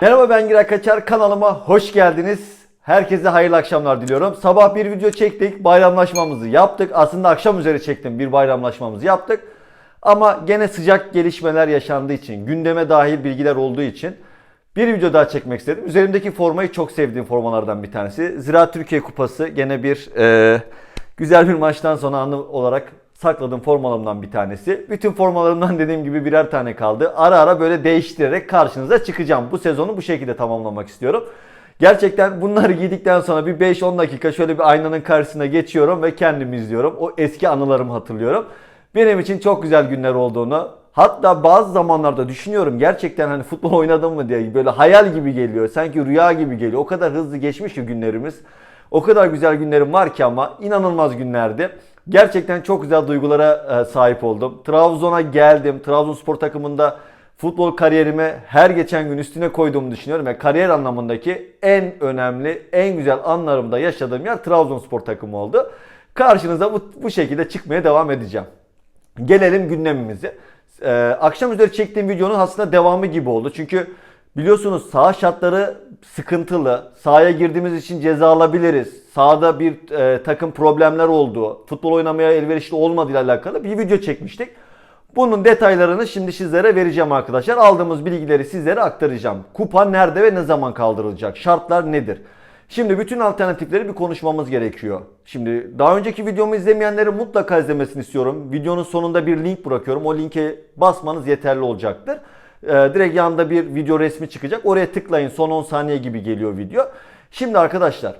Merhaba ben Giray Kaçar kanalıma hoş geldiniz. Herkese hayırlı akşamlar diliyorum. Sabah bir video çektik, bayramlaşmamızı yaptık. Aslında akşam üzeri çektim bir bayramlaşmamızı yaptık. Ama gene sıcak gelişmeler yaşandığı için, gündeme dahil bilgiler olduğu için bir video daha çekmek istedim. Üzerimdeki formayı çok sevdiğim formalardan bir tanesi. Ziraat Türkiye Kupası gene bir e, güzel bir maçtan sonra anı olarak sakladığım formalarımdan bir tanesi. Bütün formalarımdan dediğim gibi birer tane kaldı. Ara ara böyle değiştirerek karşınıza çıkacağım. Bu sezonu bu şekilde tamamlamak istiyorum. Gerçekten bunları giydikten sonra bir 5-10 dakika şöyle bir aynanın karşısına geçiyorum ve kendimi izliyorum. O eski anılarımı hatırlıyorum. Benim için çok güzel günler olduğunu, hatta bazı zamanlarda düşünüyorum gerçekten hani futbol oynadım mı diye böyle hayal gibi geliyor. Sanki rüya gibi geliyor. O kadar hızlı geçmiş ki günlerimiz. O kadar güzel günlerim var ki ama inanılmaz günlerdi. Gerçekten çok güzel duygulara e, sahip oldum. Trabzon'a geldim. Trabzonspor takımında futbol kariyerime her geçen gün üstüne koyduğumu düşünüyorum ve kariyer anlamındaki en önemli, en güzel anlarımda yaşadığım yer Trabzonspor takımı oldu. Karşınıza bu, bu şekilde çıkmaya devam edeceğim. Gelelim gündemimize. Ee, akşam üzeri çektiğim videonun aslında devamı gibi oldu. Çünkü biliyorsunuz saha şartları sıkıntılı. Sahaya girdiğimiz için ceza alabiliriz. Sahada bir e, takım problemler oldu. Futbol oynamaya elverişli olmadığıyla alakalı bir video çekmiştik. Bunun detaylarını şimdi sizlere vereceğim arkadaşlar. Aldığımız bilgileri sizlere aktaracağım. Kupa nerede ve ne zaman kaldırılacak? Şartlar nedir? Şimdi bütün alternatifleri bir konuşmamız gerekiyor. Şimdi daha önceki videomu izlemeyenleri mutlaka izlemesini istiyorum. Videonun sonunda bir link bırakıyorum. O linke basmanız yeterli olacaktır. Ee, direkt yanında bir video resmi çıkacak. Oraya tıklayın. Son 10 saniye gibi geliyor video. Şimdi arkadaşlar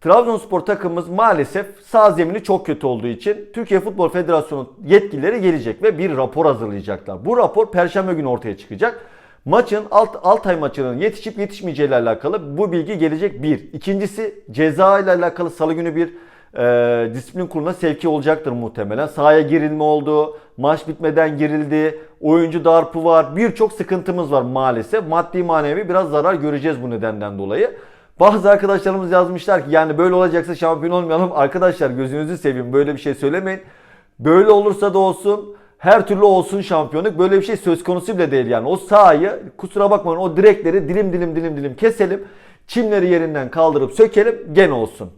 Trabzonspor takımımız maalesef sağ zemini çok kötü olduğu için Türkiye Futbol Federasyonu yetkilileri gelecek ve bir rapor hazırlayacaklar. Bu rapor perşembe günü ortaya çıkacak. Maçın alt, Altay maçının yetişip yetişmeyeceği ile alakalı bu bilgi gelecek bir. İkincisi ceza ile alakalı salı günü bir e, disiplin kuruluna sevki olacaktır muhtemelen. Sahaya girilme oldu, maç bitmeden girildi, oyuncu darpı var, birçok sıkıntımız var maalesef. Maddi manevi biraz zarar göreceğiz bu nedenden dolayı. Bazı arkadaşlarımız yazmışlar ki yani böyle olacaksa şampiyon olmayalım. Arkadaşlar gözünüzü seveyim böyle bir şey söylemeyin. Böyle olursa da olsun her türlü olsun şampiyonluk. Böyle bir şey söz konusu bile değil yani. O sahayı kusura bakmayın o direkleri dilim dilim dilim dilim keselim. Çimleri yerinden kaldırıp sökelim gene olsun.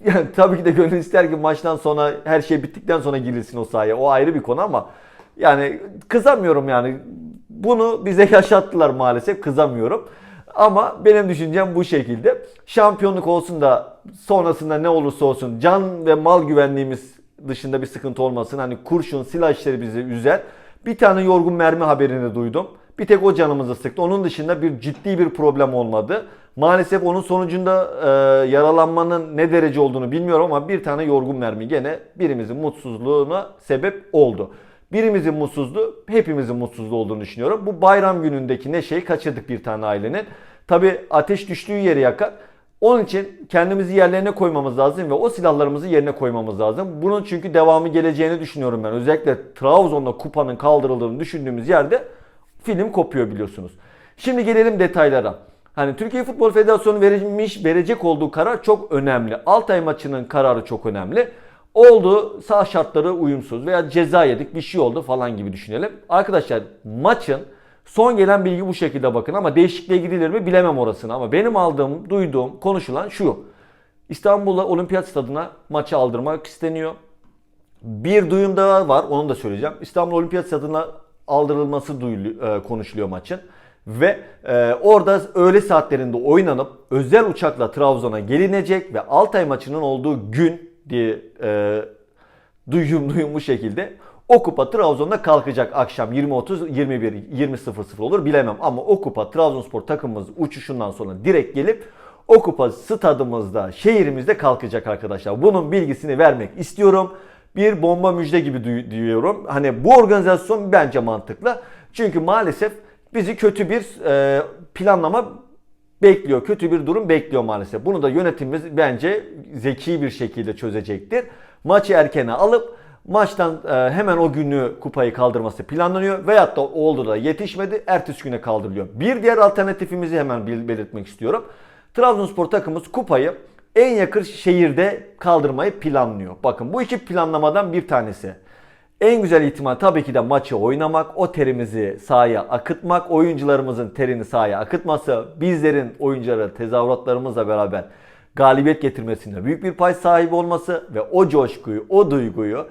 Yani tabii ki de gönül ister ki maçtan sonra her şey bittikten sonra girilsin o sahaya. O ayrı bir konu ama yani kızamıyorum yani. Bunu bize yaşattılar maalesef kızamıyorum. Ama benim düşüncem bu şekilde. Şampiyonluk olsun da sonrasında ne olursa olsun can ve mal güvenliğimiz dışında bir sıkıntı olmasın. Hani kurşun, silah işleri bizi üzer. Bir tane yorgun mermi haberini duydum. Bir tek o canımızı sıktı. Onun dışında bir ciddi bir problem olmadı. Maalesef onun sonucunda e, yaralanmanın ne derece olduğunu bilmiyorum ama bir tane yorgun mermi gene birimizin mutsuzluğuna sebep oldu. Birimizin mutsuzluğu hepimizin mutsuzluğu olduğunu düşünüyorum. Bu bayram günündeki neşeyi kaçırdık bir tane ailenin. Tabi ateş düştüğü yeri yakar. Onun için kendimizi yerlerine koymamız lazım ve o silahlarımızı yerine koymamız lazım. Bunun çünkü devamı geleceğini düşünüyorum ben. Özellikle Trabzon'da kupanın kaldırıldığını düşündüğümüz yerde film kopuyor biliyorsunuz. Şimdi gelelim detaylara. Hani Türkiye Futbol Federasyonu verilmiş, verecek olduğu karar çok önemli. Altay maçının kararı çok önemli. Oldu sağ şartları uyumsuz veya ceza yedik bir şey oldu falan gibi düşünelim. Arkadaşlar maçın son gelen bilgi bu şekilde bakın ama değişikliğe gidilir mi bilemem orasını ama benim aldığım, duyduğum, konuşulan şu. İstanbul'da Olimpiyat Stadı'na maçı aldırmak isteniyor. Bir duyum daha var onu da söyleyeceğim. İstanbul Olimpiyat Stadı'na aldırılması duyuluyor, e, konuşuluyor maçın. Ve e, orada öğle saatlerinde oynanıp özel uçakla Trabzon'a gelinecek ve Altay maçının olduğu gün diye e, duyum bu şekilde. O kupa Trabzon'da kalkacak akşam 20.30 21 20.00 olur bilemem ama o kupa Trabzonspor takımımız uçuşundan sonra direkt gelip o kupa stadımızda, şehrimizde kalkacak arkadaşlar. Bunun bilgisini vermek istiyorum. Bir bomba müjde gibi duyuyorum. Hani bu organizasyon bence mantıklı. Çünkü maalesef bizi kötü bir e, planlama bekliyor. Kötü bir durum bekliyor maalesef. Bunu da yönetimimiz bence zeki bir şekilde çözecektir. Maçı erkene alıp maçtan e, hemen o günü kupayı kaldırması planlanıyor. Veyahut da oldu da yetişmedi ertesi güne kaldırılıyor. Bir diğer alternatifimizi hemen belirtmek istiyorum. Trabzonspor takımımız kupayı en yakın şehirde kaldırmayı planlıyor. Bakın bu iki planlamadan bir tanesi. En güzel ihtimal tabii ki de maçı oynamak, o terimizi sahaya akıtmak, oyuncularımızın terini sahaya akıtması, bizlerin oyuncuları tezahüratlarımızla beraber galibiyet getirmesinde büyük bir pay sahibi olması ve o coşkuyu, o duyguyu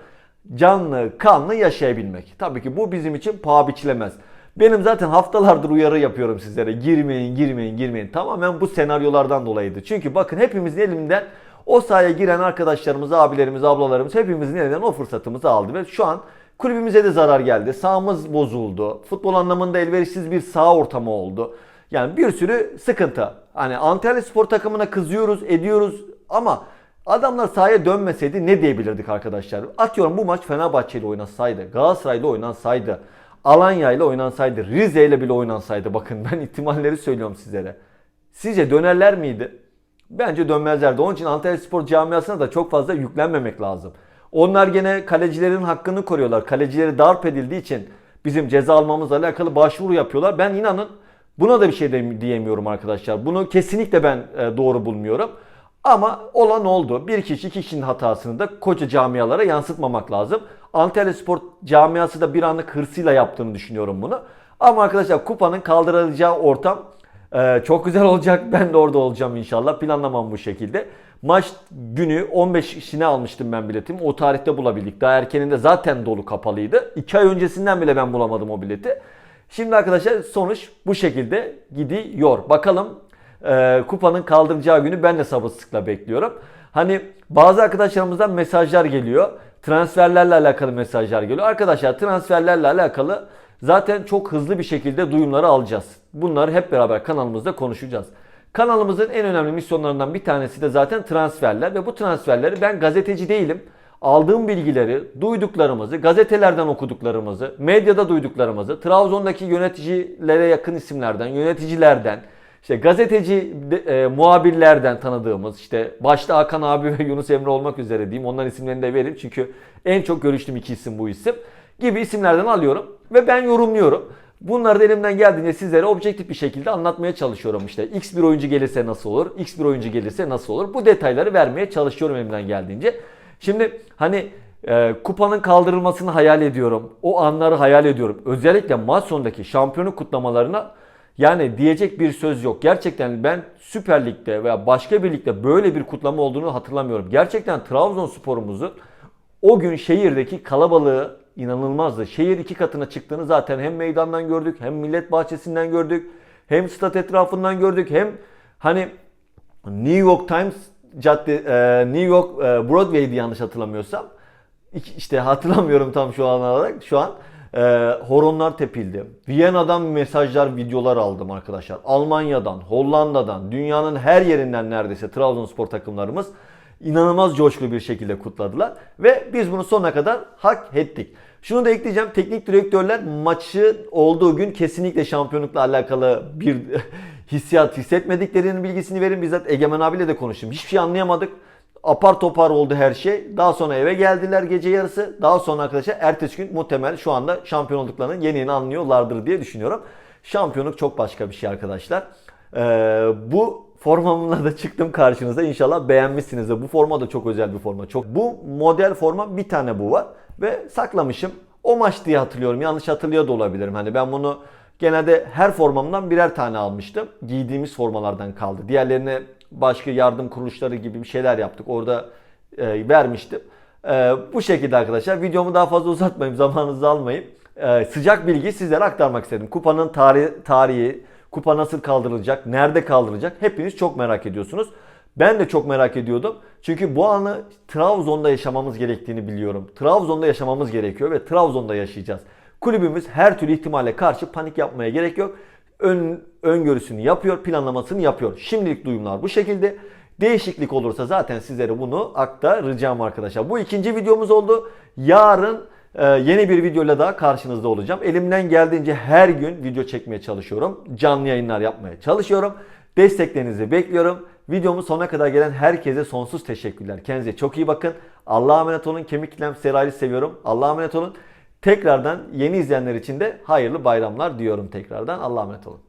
canlı, kanlı yaşayabilmek. Tabii ki bu bizim için paha biçilemez. Benim zaten haftalardır uyarı yapıyorum sizlere. Girmeyin, girmeyin, girmeyin. Tamamen bu senaryolardan dolayıydı. Çünkü bakın hepimizin elinden o sahaya giren arkadaşlarımız, abilerimiz, ablalarımız hepimizin elinden o fırsatımızı aldı. Ve şu an kulübümüze de zarar geldi. Sahamız bozuldu. Futbol anlamında elverişsiz bir saha ortamı oldu. Yani bir sürü sıkıntı. Hani Antalya Spor takımına kızıyoruz, ediyoruz ama adamlar sahaya dönmeseydi ne diyebilirdik arkadaşlar? Atıyorum bu maç Fenerbahçe ile oynasaydı, Galatasaray'la oynansaydı, Alanya ile oynansaydı, Rize ile bile oynansaydı bakın ben ihtimalleri söylüyorum sizlere. Sizce dönerler miydi? Bence dönmezlerdi. Onun için Antalya Spor camiasına da çok fazla yüklenmemek lazım. Onlar gene kalecilerin hakkını koruyorlar. Kalecileri darp edildiği için bizim ceza almamızla alakalı başvuru yapıyorlar. Ben inanın buna da bir şey diyemiyorum arkadaşlar. Bunu kesinlikle ben e, doğru bulmuyorum. Ama olan oldu. Bir kişi iki kişinin hatasını da koca camialara yansıtmamak lazım. Antalya Spor camiası da bir anlık hırsıyla yaptığını düşünüyorum bunu. Ama arkadaşlar kupanın kaldırılacağı ortam ee, çok güzel olacak. Ben de orada olacağım inşallah. Planlamam bu şekilde. Maç günü 15 işine almıştım ben biletimi. O tarihte bulabildik. Daha erkeninde zaten dolu kapalıydı. 2 ay öncesinden bile ben bulamadım o bileti. Şimdi arkadaşlar sonuç bu şekilde gidiyor. Bakalım e, kupanın kaldıracağı günü ben de sabırsızlıkla bekliyorum. Hani bazı arkadaşlarımızdan mesajlar geliyor. Transferlerle alakalı mesajlar geliyor. Arkadaşlar transferlerle alakalı zaten çok hızlı bir şekilde duyumları alacağız. Bunları hep beraber kanalımızda konuşacağız. Kanalımızın en önemli misyonlarından bir tanesi de zaten transferler ve bu transferleri ben gazeteci değilim. Aldığım bilgileri, duyduklarımızı, gazetelerden okuduklarımızı, medyada duyduklarımızı, Trabzon'daki yöneticilere yakın isimlerden, yöneticilerden, işte gazeteci e, muhabirlerden tanıdığımız işte başta Hakan abi ve Yunus Emre olmak üzere diyeyim. Onların isimlerini de vereyim çünkü en çok görüştüğüm iki isim bu isim gibi isimlerden alıyorum ve ben yorumluyorum. Bunları da elimden geldiğince sizlere objektif bir şekilde anlatmaya çalışıyorum. İşte X bir oyuncu gelirse nasıl olur, X bir oyuncu gelirse nasıl olur. Bu detayları vermeye çalışıyorum elimden geldiğince. Şimdi hani e, kupanın kaldırılmasını hayal ediyorum. O anları hayal ediyorum. Özellikle maç sonundaki şampiyonluk kutlamalarına yani diyecek bir söz yok. Gerçekten ben Süper Lig'de veya başka bir ligde böyle bir kutlama olduğunu hatırlamıyorum. Gerçekten Trabzonspor'umuzun o gün şehirdeki kalabalığı inanılmazdı. Şehir iki katına çıktığını zaten hem meydandan gördük, hem millet bahçesinden gördük, hem stat etrafından gördük, hem hani New York Times cadde e, New York e, Broadway'di yanlış hatırlamıyorsam. İşte hatırlamıyorum tam şu an olarak. Şu an e, horonlar tepildi. Viyana'dan mesajlar, videolar aldım arkadaşlar. Almanya'dan, Hollanda'dan, dünyanın her yerinden neredeyse Trabzonspor takımlarımız inanılmaz coşkulu bir şekilde kutladılar. Ve biz bunu sonuna kadar hak ettik. Şunu da ekleyeceğim. Teknik direktörler maçı olduğu gün kesinlikle şampiyonlukla alakalı bir hissiyat hissetmediklerinin bilgisini verin. Bizzat Egemen abiyle de konuştum. Hiçbir şey anlayamadık. Apar topar oldu her şey. Daha sonra eve geldiler gece yarısı. Daha sonra arkadaşlar ertesi gün muhtemel şu anda şampiyon olduklarını yeni yeni anlıyorlardır diye düşünüyorum. Şampiyonluk çok başka bir şey arkadaşlar. Ee, bu formamla da çıktım karşınıza. İnşallah beğenmişsinizdir. Bu forma da çok özel bir forma. Çok bu model forma bir tane bu var ve saklamışım. O maç diye hatırlıyorum. Yanlış hatırlıyor da olabilirim. Hani ben bunu genelde her formamdan birer tane almıştım. Giydiğimiz formalardan kaldı. Diğerlerine başka yardım kuruluşları gibi bir şeyler yaptık. Orada e, vermiştim. E, bu şekilde arkadaşlar. Videomu daha fazla uzatmayayım. Zamanınızı almayayım. E, sıcak bilgi sizlere aktarmak istedim. Kupanın tarihi, tarihi, kupa nasıl kaldırılacak, nerede kaldırılacak hepiniz çok merak ediyorsunuz. Ben de çok merak ediyordum. Çünkü bu anı Trabzon'da yaşamamız gerektiğini biliyorum. Trabzon'da yaşamamız gerekiyor ve Trabzon'da yaşayacağız. Kulübümüz her türlü ihtimale karşı panik yapmaya gerek yok. Ön, öngörüsünü yapıyor, planlamasını yapıyor. Şimdilik duyumlar bu şekilde. Değişiklik olursa zaten sizlere bunu aktaracağım arkadaşlar. Bu ikinci videomuz oldu. Yarın e, yeni bir videoyla daha karşınızda olacağım. Elimden geldiğince her gün video çekmeye çalışıyorum. Canlı yayınlar yapmaya çalışıyorum. Desteklerinizi bekliyorum. Videomu sonuna kadar gelen herkese sonsuz teşekkürler. Kendinize çok iyi bakın. Allah'a emanet olun. Kemik kitlem Seray'ı seviyorum. Allah'a emanet olun. Tekrardan yeni izleyenler için de hayırlı bayramlar diyorum tekrardan. Allah'a emanet olun.